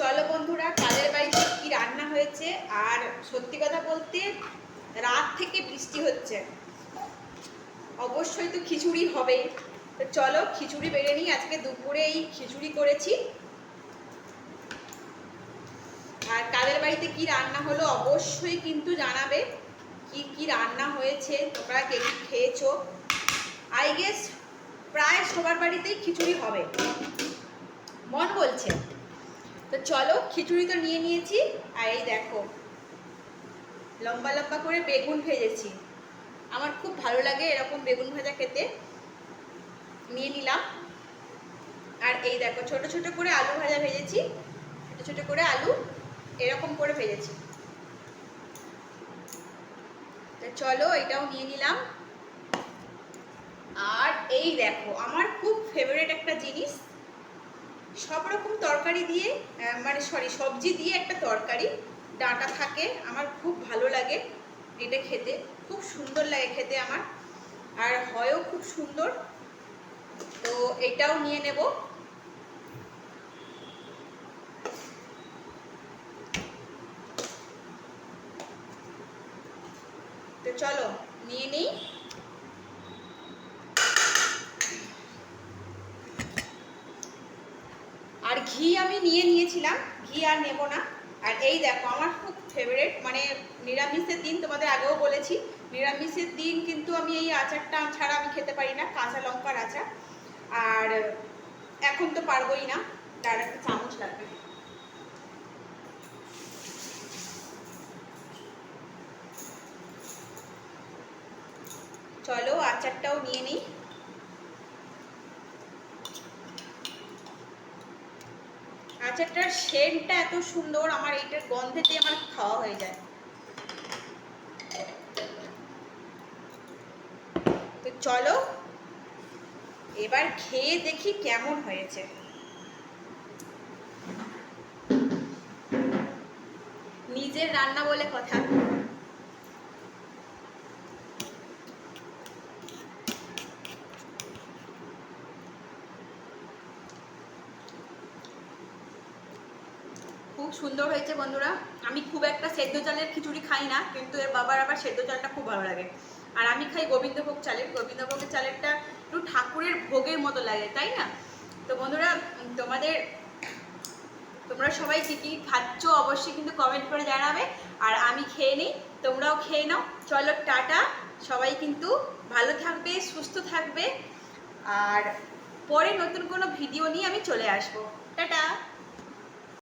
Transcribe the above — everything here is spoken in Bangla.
চলো বন্ধুরা কালের বাড়িতে কি রান্না হয়েছে? আর সত্যি কথা বলতে, রাত থেকে বৃষ্টি হচ্ছে। অবশ্যই তো খিচুড়ি হবে তো চলো, খিচুড়ি বেড়ে নিই। আজকে দুপুরে এই খিচুড়ি করেছি। আর কাদের বাড়িতে কি রান্না হলো অবশ্যই কিন্তু জানাবে। কি কি রান্না হয়েছে? তোমরা কে, কি খেয়েছো? আই গেস প্রায় সবার বাড়িতেই খিচুড়ি হবে। মন বলছে। তো চলো খিচুড়ি তো নিয়ে নিয়েছি, আর এই দেখো, লম্বা লম্বা করে বেগুন ভেজেছি। আমার খুব ভালো লাগে এরকম বেগুন ভাজা খেতে। নিয়ে নিলাম। আর এই দেখো, ছোট ছোট করে আলু ভাজা ভেজেছি, ছোট ছোট করে আলু এরকম করে ভেজেছি। তো চলো এটাও নিয়ে নিলাম। আর এই দেখো, আমার খুব ফেভারিট একটা জিনিস সব রকম তরকারি দিয়ে মানে সরি সবজি দিয়ে একটা তরকারি। ডাঁটা থাকে, আমার খুব ভালো লাগে এটা খেতে। খুব সুন্দর লাগে খেতে আমার। আর হয়ও খুব সুন্দর। তো এটাও নিয়ে নেব। তো চলো, নিয়ে নিই আর ঘি আমি নিয়ে নিয়েছিলাম, ঘি আর নেব না। আর এই দেখো, আমার খুব ফেভারেট মানে নিরামিষের দিন তোমাদের আগেও বলেছি, নিরামিষের দিন কিন্তু আমি এই আচারটা ছাড়া আমি খেতে পারি না, কাঁচা লঙ্কার আচার। আর এখন তো পারবোই না, তার একটা চামচ লাগবে। চলো আচারটাও নিয়ে নিই। আচারটার সেন্টটা এত সুন্দর, আমার এইটার গন্ধেতে আমার খাওয়া হয়ে যায়। তো চলো, এবার খেয়ে দেখি কেমন হয়েছে। নিজের রান্না বলে কথা। খুব সুন্দর হয়েছে বন্ধুরা। আমি খুব একটা সেদ্ধ চালের খিচুড়ি খাই না, কিন্তু এর বাবার আবার সেদ্ধ চালটা খুব ভালো লাগে। আর আমি খাই গোবিন্দভোগ চালের। গোবিন্দভোগের চালেরটা একটু ঠাকুরের ভোগের মতো লাগে, তাই না? তো বন্ধুরা তোমাদের, তোমরা সবাই কী কী খাচ্ছ অবশ্যই কিন্তু কমেন্ট করে জানাবে। আর আমি খেয়ে নিই, তোমরাও খেয়ে নাও। চলো, টাটা। সবাই কিন্তু ভালো থাকবে, সুস্থ থাকবে। আর পরে নতুন কোনো ভিডিও নিয়ে আমি চলে আসব। টাটা!